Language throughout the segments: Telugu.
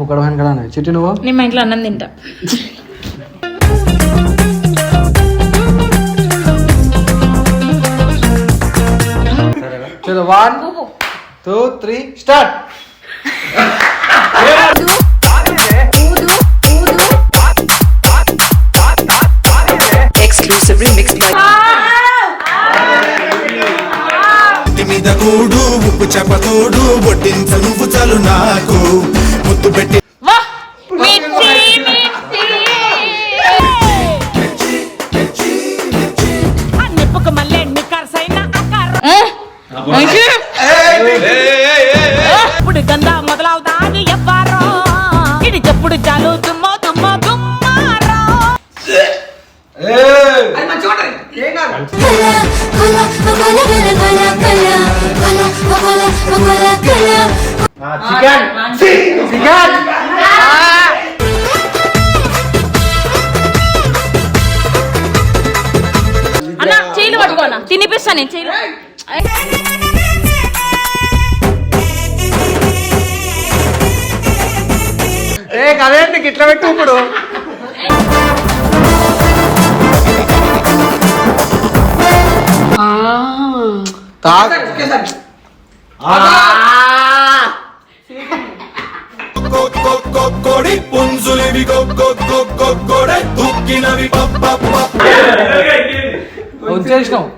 పుక్కడ వెనకడా చిట్టి నువ్వు? నేను మా ఇంట్లో అన్నం తింటా. చలో one two three start mixed by ఇంటి మీద కూడు ఉప్పు చేపతోడు వడ్డించ నువ్వు చాలు నాకు. ముద్దు పెట్టి పట్టుకోనా తినిపిస్తా నేను. చేయలు ఏ కదేంటి ఇట్లా పెట్టు ఇప్పుడు. తాగ్. కొ- కొ- కొ- కొడి పుంజులివి కొ- కొ- కొ- కొ- కొడే దుక్కినవి పప్ప పప్ప వచ్చేసినావు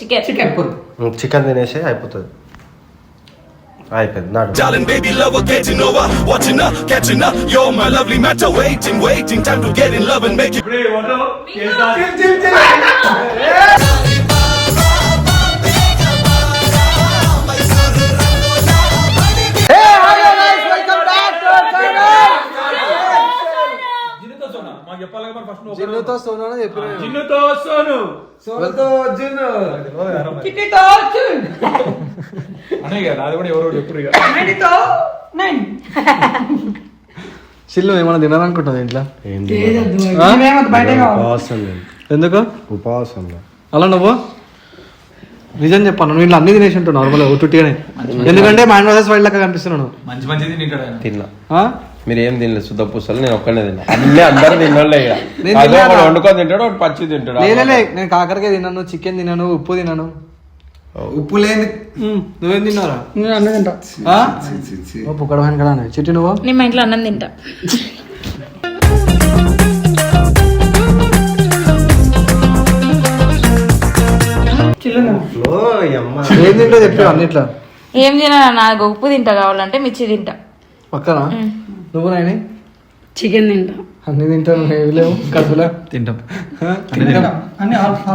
చికెన్ చికెన్ తినేసి అయిపోతుంది అయిపోయింది నాడు Darling, baby, love will get you know Watching up, catching up. You're my lovely matter. Waiting, waiting. Time to get in love and make it. జిన్నుతో Sonu అని చెప్పిన జిన్నుతో సోను. సోనుతో జిన్ను. అనే కదా అది కూడా ఎవరో ఎప్పుడు ఇక. చిల్లు ఏమైనా తినాలనుకుంటుంది ఇంట్లో? ఎందుకు? ఉపవాసం అలా నువ్వు? నిజం చెప్పాను నువ్వు ఇంట్లో అన్ని తినేసి ఉంటావు నార్మల్ ఉట్టుగానే ఎందుకంటే మైండ్ వాసెస్ వైల్డ్ లెక్క కనిపిస్తున్నాను మంచి మంచిది తింటాడు. తిన్నా. ఆ? మీరు ఏం తినలేదు శుద్ధ పూసలు నేను ఒక్కనే తిన్నా. అన్ని అందరు తిన్నోళ్ళే ఇక. నేను అదే తిన్నానా? ఒకడు వండుకొని తింటాడు ఒకటి పచ్చి తింటాడు. నేను కాకరకాయ తిన్నాను చికెన్ తిన్నాను ఉప్పు తిన్నాను. ఉప్పు లేని ఉమ్, నువ్వేం తిన్నారా నేను అన్న తింటా. ఆ? ఓ పుక్కడ వెనకడా చిట్టి నువ్వు? నేను మా ఇంట్లో అన్నం తింటా. ఏం తింటో చెప్పి అన్నిట్లో. ఏం తినా నాకు ఉప్పు తింటా కావాలంటే మిర్చి తింటా. పక్కన? నువ్వు నాయని? చికెన్ తింటా. అన్ని తింటాను ఏవి లేవు? కడుపులో? తింటాం.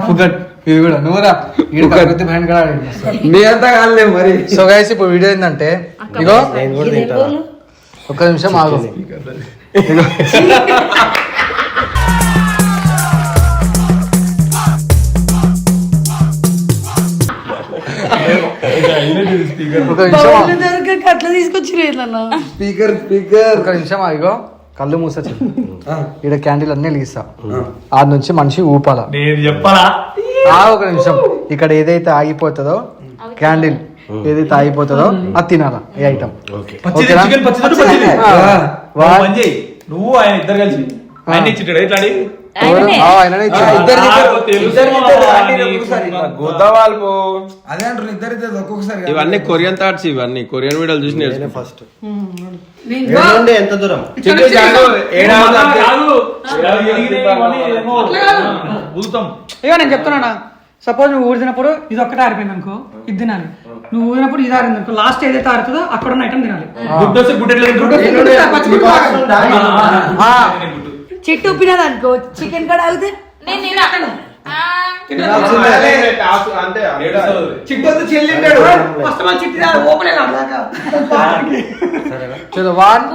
ఫుగట్. ఇది కూడా నువ్వురా ఈడు కాకపోతే భయం కూడా మీ అంతా కాదులే మరి. సో గైస్ ఇప్పుడు వీడియో ఏంటంటే ఇగో నేను కూడా తింటా. ఒక్క నిమిషం ఆగు. ఒక నిమిషం. ఆగు. అట్లా తీసుకొచ్చి స్పీకర్ స్పీకర్. ఒక నిమిషం ఆగిగో కళ్ళు మూస ఇక్కడ క్యాండిల్ అన్ని వెలిగిస్తా. ఆ. నుంచి మనిషి ఊపాల. నేను చెప్పాలా? ఆ ఒక నిమిషం. ఇక్కడ ఏదైతే ఆగిపోతుందో క్యాండిల్ ఏదైతే ఆగిపోతుందో అది తినాలా ఏ ఐటమ్ ఓకేనా? చికెన్ ఆ. నువ్వు ఆయన ఇద్దరు కలిసి. ఆయన ఇచ్చిటాడు ఎట్లా అడి? అదే అంటారు ఇద్దరు ఇద్దరు ఒక్కొక్కసారి కాదు. ఇవన్నీ కొరియన్ థాట్స్ ఇవన్నీ కొరియన్ వీడియోలు చూసి నేర్చుకో ఫస్ట్ ఎంత దూరం ఇక నేను చెప్తున్నా సపోజ్ నువ్వు ఊదినప్పుడు ఇది ఒక్కటే ఆరిపోయింది అనుకో ఇది తినాలి నువ్వు ఊదినప్పుడు ఇది ఆరింది అనుకో లాస్ట్ ఏదైతే ఆరుతుందో అక్కడ ఉన్న ఐటమ్ తినాలి చెట్టు ఉప్పినది అనుకో చికెన్ కూడా ఆగితే నేను తినా ఆ, అంటే ఏడుస్తావు. చిట్టొద్దు చెల్లింటాడు ఫస్ట్ మన చిట్టి ఓపెన్ అయినా దాకా. చలో one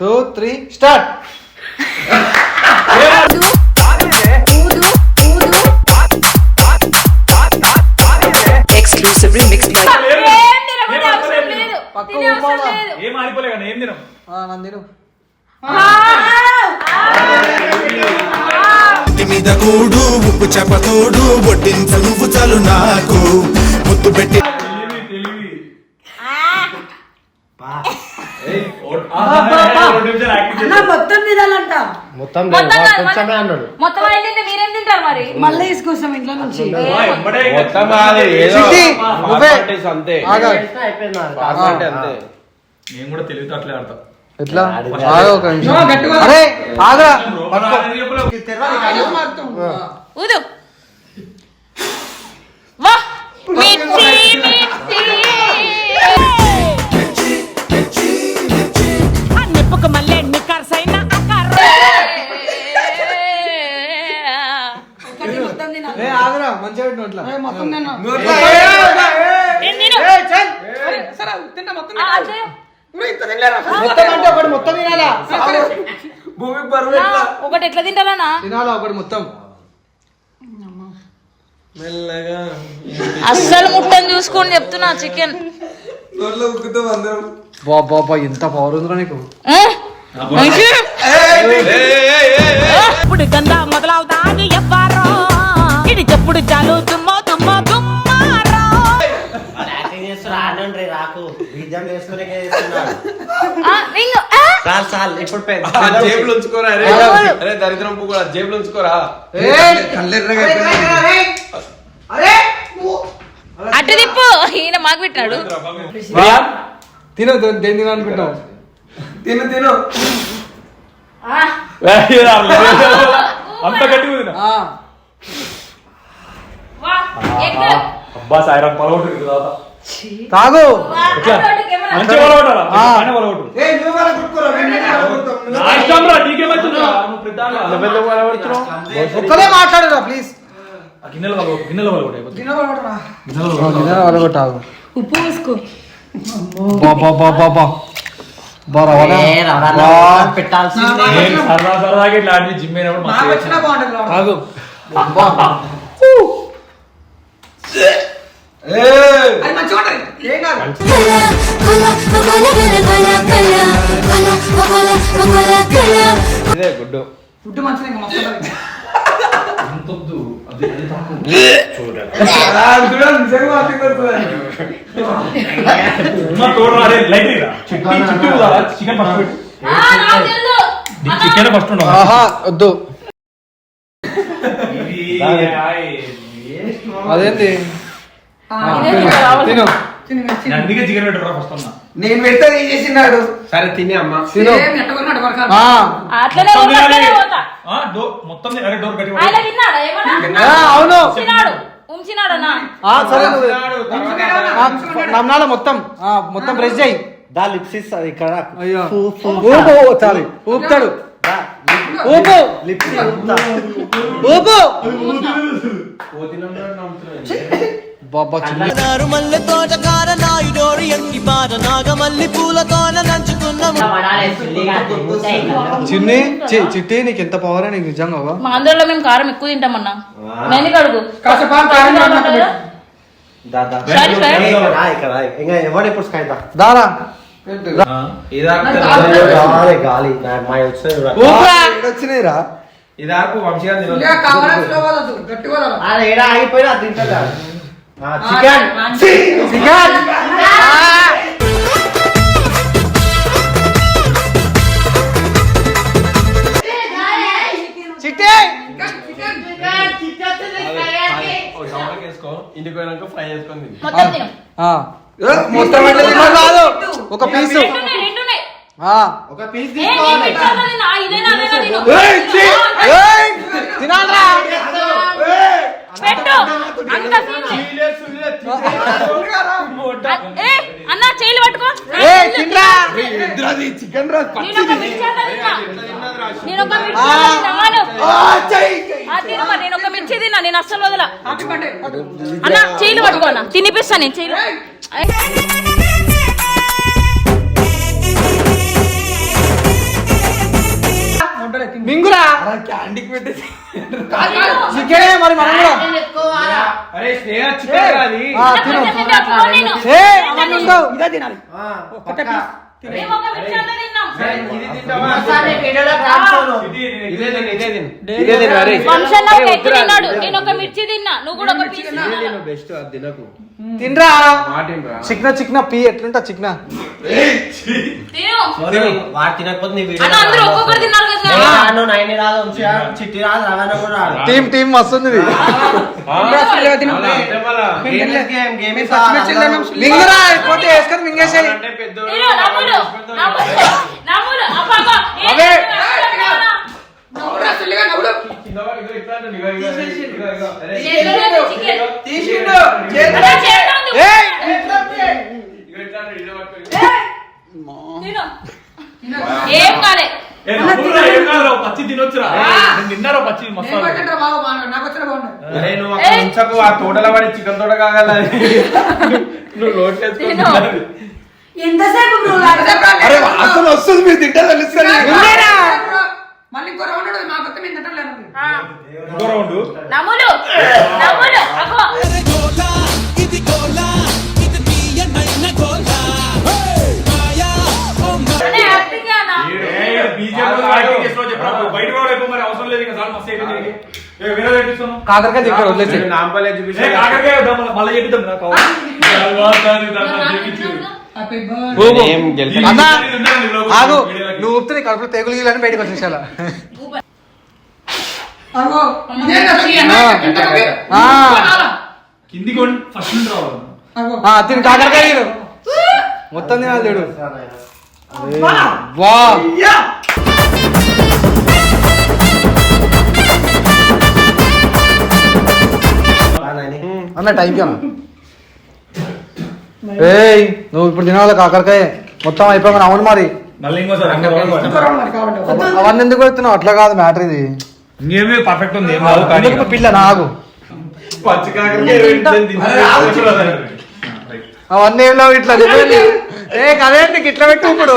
two three start. exclusively mixed by ఏం తినబుద్ధి అవసరం లేదు. తినే అవసరం లేదు. ఏం ఆడిపోలే కానీ ఏం తినం నందిను ఆ, ఆ, ఒంటి మీద కూడు ఉప్పు చేపతోడు వడ్డించ నువ్వు చాలు నాకు. ముద్దు పెట్టి మొత్తం మీరేం తింటారు మరి? మళ్ళీ తీసుకొస్తాం ఇంట్లో నుంచి. కాదు, ఏదో అంతే అంతే. నేను కూడా తెలివితో అట్లే ఆడతా. ఎట్లా? ఆగా ఒక నిమిషం. నో, గట్టిగా. అరే ఆగా. ఊదు. ఎట్లా తినాలా ఒకటి మొత్తం? మెల్లగా అస్సలు ముట్టని చూసుకొని చెప్తున్నా చికెన్. నోట్లో ఉక్కుతాం అందరం. బాబా ఎంత పవర్ ఉందిరా నీకు? ఇప్పుడు గందా మొదలవుతాది ఎవ్వారో? ఇది చెప్పుడు చాలు దుమ్మో వేసుకునే చాలు చాలు ఇప్పుడు జేబులు ఉంచుకోరా అరే దరిద్రం కూడా జేబులు ఉంచుకోరా. అటు తిప్పు. ఈయన మాకు పెట్టినాడు. తిను దేని తిన అనుకుంటావు తిను తిను. అంత గట్టిగా. అబ్బా సాయిరాం పొలగొట్టు తర్వాత తాగు. ఒక్కరే మాట్లాడరా ప్లీజ్ ఉప్పు వేసుకో. పెట్టాల్సిందే. అది ఉంటుంది. ఏం కాదు. ఇదే గుడ్డు. ఫుడ్ మంచిది ఇంకా మస్తు ఉంటుంది. అంతొద్దు. అది అది చికెన్ ఫస్ట్ చికెన్ ఆహా వద్దు. అదేంటి అందుకే చికెన్ పెట్టురా ఫస్ట్ అన్నా. నేను పెడితే ఏం చేసినాడు సరే తిని అమ్మా. తిను. ఏం నెట్టకున్నాడు వరకాలు. ఆ, అట్లనే మొత్తం పోతా, అట్లనే తినాలి. పోతా. ఆ, డోర్ మొత్తం తి- అరే డోర్ కట్టి ఆయన తిన్నాడా? ఏమన్నా? ఆ, అవును. ఉంచినాడు. ఉంచినాడన్నా ఆ, సరే నువ్వు ఆ, నమ్నాల మొత్తం. ఆ, మొత్తం బ్రష్ చేయి. దా లిప్స్ ఇస్తుంది ఇక్కడ. అయ్యో. ఫూ, ఫూ. ఊపు చాలు. ఊపుతాడు. దా, ఊపు. లిప్స్ ఊపుతా. ఊపు. మల్లె తోటకార నాయుడోరి ఎంకి బార నాగమల్లి పూలతోన నంచుకున్నాము. చిన్ని చి- చిట్టి నీకు ఎంత పవర్ నీకు నిజంగా బా? మా ఆంధ్రలో మేము కారం ఎక్కువ తింటామన్నా నేను కడుగు. సరే, సరే. దారా. గాలి నా- మా వచ్చేది. ఊపురా వచ్చినాయిరా ఇదాకు వంశీగా గట్టిగా ఏడా ఆగిపోయినా అది చికెన్ చికెన్ ఇంటికి పోయినాక ఫ్రై చేసుకొని తిని మొత్తం కాదు ఒక పీసు. ఒక పీస్ తినాలిరా పెట్టు. అంత అన్న చేయిలు పట్టుకో. చికెన్ రా. నేను ఒక మిర్చి తిన్నా. నేను ఒక మిర్చి తిన్నా, అస్సలు వదల. అన్న చేయిలు పట్టుకో అన్న. తినిపిస్తా నేను. చేయిలు. మింగురా? క్యాండీకి పెట్టేసి. చికెనే మరి మనం కూడా. అరే స్నేహ చికెన్ అది ఆ, తిను. కొంచెం తింటే అప్పుడు నేను. ఏ అవన్నీ ఉండవు ఇదే తినాలి. ఒకటే. పీస్. మిర్చి తిన్నాడు. నేను ఒక మిర్చి తిన్నా. నువ్వు కూడా ఒక తిను బెస్ట్ అది తినకు. తినరా. చిక్న చిక్న పీ ఎట్లుంటా చిక్న. టీం టీం వస్తుంది. మింగరా అయిపోతే వేసుకొని మింగేసేయి అవే. ఏం కాలే పచ్చి తినొచ్చురా పచ్చి. నాకు ఆ తోటలో పడి చికెన్ తోట కాగల నువ్వు లోట్. ఎంతసేపు వాసన వస్తుంది మీరు తింటే తెలుస్తుంది? మళ్ళీ ఇంకో రౌండ్ మాకు ఇంకో రౌండ్ నమ్ములు కాకరకాయ ఇక్కడ వదిలేసి. ఎగ్జిబిషన్ కాకరకాయ మళ్ళీ- చెప్తాం నాకు ఆగు. నువ్వు ఊపితే కడుపులో తెగులు గీలని బయటకు వచ్చేసాల కదా ఫస్ట్ తిని కాకరకాయ. మొత్తం తినాలి చూడు. వా. అన్న టైంకి అన్న. ఏయ్ నువ్వు ఇప్పుడు తినాలి కాకరకాయ? మొత్తం అయిపోయి అవును మరి. అవన్నీ ఎందుకు పెడుతున్నావు? అట్లా కాదు మ్యాటర్ ఇది. ఇంకేమీ? పర్ఫెక్ట్ ఉంది పిల్ల? తింటే అవన్నీ ఏం లేవు ఇట్లా? ఏ కదే నీకు ఇట్లా పెట్టు ఇప్పుడు.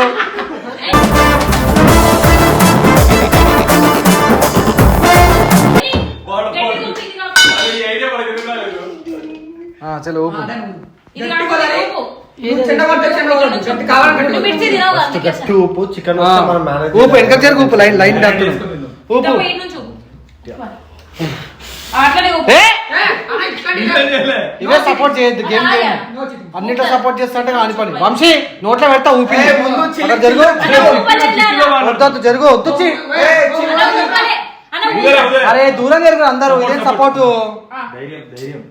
ఉప్పు చికెన్ ఊపు వెనక జరుగు ఊపు లైన్ లైన్ డాక్టర్ ఊపు. ఇవే సపోర్ట్ చేయొద్దు గేమ్. అన్నిట్లో సపోర్ట్ చేస్తుంటే కాని పని. వంశీ నోట్లో పెడతా ఊపి. జరుగు. వద్దు జరుగు. వద్దు. అరే దూరం జరుగు అందరూ. ఇదేం సపోర్ట్ ధైర్యం ధైర్యం.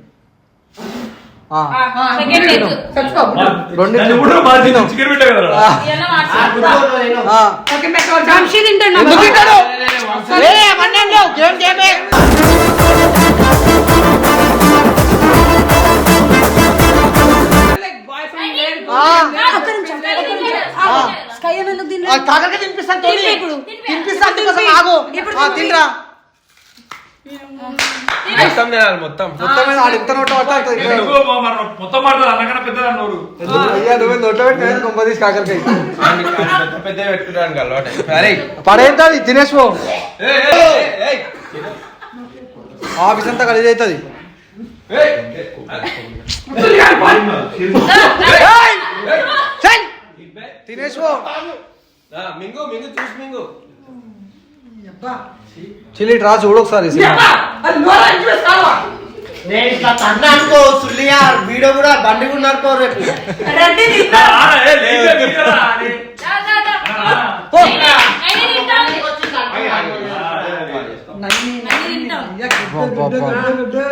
కాకరకాయ తినిపిస్తాను తోని. తినిపిస్తాను ఆ, తినరా. మొత్తం తినాలి మొత్తం. మొత్తం మీద ఆడు ఇంత నోట్లో పడతా అంత తింటాడు. ఎందుకు మా- మన మొత్తం మాట్లాడు అన్నకన్నా పెద్దదా నోరు ఎందుకు? అయ్యా నువ్వు నోట్లో పెట్టి నేను కొంప తీసి కాకరకాయ పెద్ద పెద్ద పెట్టుకోవడానికి అలవాటు. అరే పడేంటది తినేసిపో ఏయ్, ఏయ్, ఏయ్, ఏయ్. ఆఫీస్ అంతా కలిసి అవుతుంది. ఆ, మింగు మింగు చూసి మింగు. అబ్బా. చిల్లి రా చూడు ఒకసారి అబ్బా. అది నోరా ఇంటి మీద కావా? నేను ఇట్లా తన్నా అనుకో సుల్లిగా వీడియో కూడా బండి కూడా నడుకో రేపు రెడ్డి తింటా. ఆ, ఏ, లేదులే, తినరా అని. దా, దా, దా. ఆ, అయినా- అయినా తింటావు. నైని, అయినా తింటావు. అయ్యా, గుడ్డు, గుడ్డు, గుడ్డు,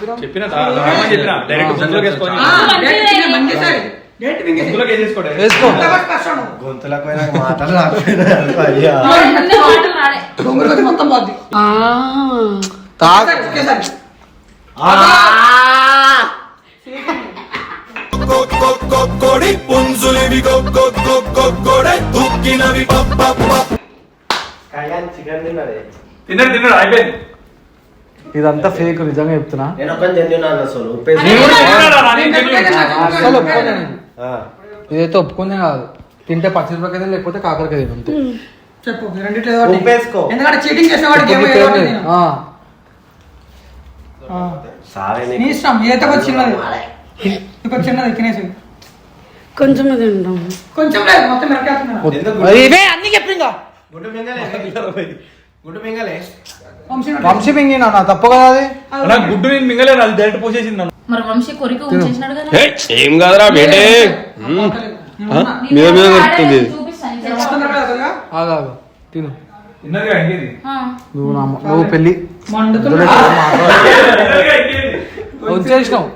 గుడ్డు. చెప్పిన దా- దామని చెప్పిన డైరెక్ట్ గుంతలోకి మాటలు రాకపోయినా మొత్తం. కొడి పుంజులివి గొగ్గొగ్గొగ్గొడే దుక్కినవి పప్ప కళ్యాణ్ చికెన్ తిన్నది తిన్నాడు తిన్నాడు అయిపోయింది ఇదంతా ఫేక్ నిజంగా చెప్తున్నా నేను అసలు ఇదైతే ఒప్పుకుందే కాదు తింటే పచ్చిమిరపకాయ తిని, లేకపోతే కాకరకాయ తిను అంతే చెప్పు రెండిట్లో ఏదో ఒకటి. ఉప్పేసుకో. ఎందుకంటే చీటింగ్ చేసిన వాడికి ఏమో ఏదో ఒకటి తిను. ఆ. సారే నీ నీకు. ఇష్టం ఏదో ఒక చిన్నది ఇంకొక చిన్నది తినేసి. కొంచెం తింటాం. కొంచెం లేదు మొత్తం మెరకేస్తున్నా ఇవే అన్ని చెప్పిందా గుడ్డు మింగలే. గుడ్డు మింగలే. వంశీ వంశీ మింగి నా తప్పు కదా అది. గుడ్డు నేను మింగలేను అది డైరెక్ట్ పోసేసింది నన్ను. మరి వంశీ కొరికి ఉంచేసినాడు కదా. ఏయ్, ఏం కాదురా బేటే? మీద దొరుకుతుంది. తిను. నువ్వు నా నువ్వు పెళ్ళి వచ్చేసినావు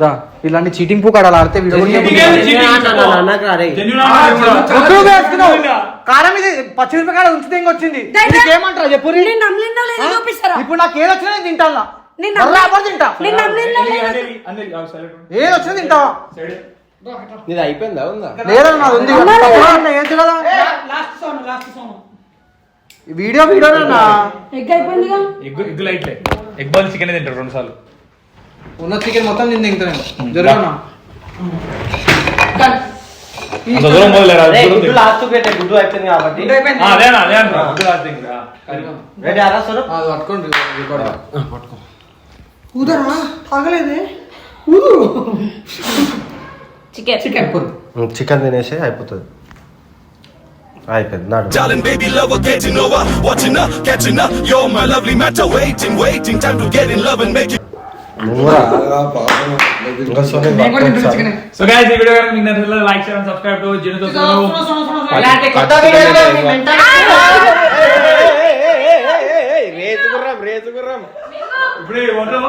దా ఇలాంటి చీటింగ్ పూకాడాలు ఆడితే వీడియో కూడా వేస్తున్నావు. కారం ఇది పచ్చిమిరపకాయ ఉంచితే ఇంకొచ్చింది. నీకేమంటారా చెప్పు ఇప్పుడు నాకు ఏది వచ్చినా నేను తింటాను? తింటా. ఏది వచ్చినా. నీది అయిపోయిందా ఉందా? లేదా. నాది ఉంది ఏంటి కదా వీడియో వీడియోనా ఎగ్ అయిపోయిందిగా? ఎగ్ ఎగ్ లైట్లే. ఎగ్ బాల్ చికెన్ తింటారు రెండు సార్లు. ఉన్న చికెన్ మొత్తం నేను తింటాను జరుగునా? అంత దూరం పోలేరా? గుడ్డు లాస్ట్ పెట్టే గుడ్డు అయిపోయింది కాబట్టి. అదేనా అదే అంటారా గుడ్ లాస్ట్ థింగ్ రెడీ అరా సరు అది పట్టుకోండి ఊదరా? ఆగలేదే ఊదు చికెన్ చికెన్ చికెన్ తినేసి అయిపోతుంది. అయిపోయింది నాడు. Darling, baby, love, we're getting over. Watching up, catching up. You're my lovely matter. Waiting, waiting. Time to get in love and make it. So guys ఈ వీడియో కనుక మీకు నచ్చినట్లయితే like share and subscribe to కొత్త ఇప్పుడు వంటలు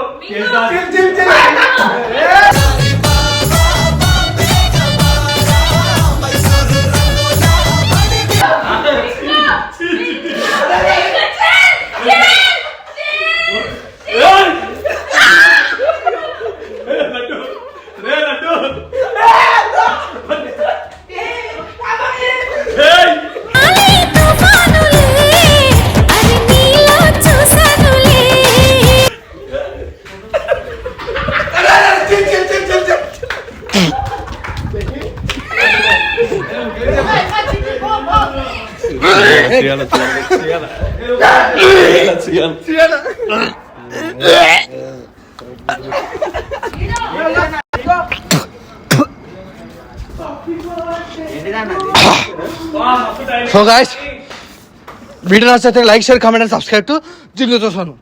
చేయాలి, చేయాలి, చేయాలి. చేయాలి. సో గాయస్ వీడియో నచ్చితే like share comment and subscribe to జిల్లుతో Sonu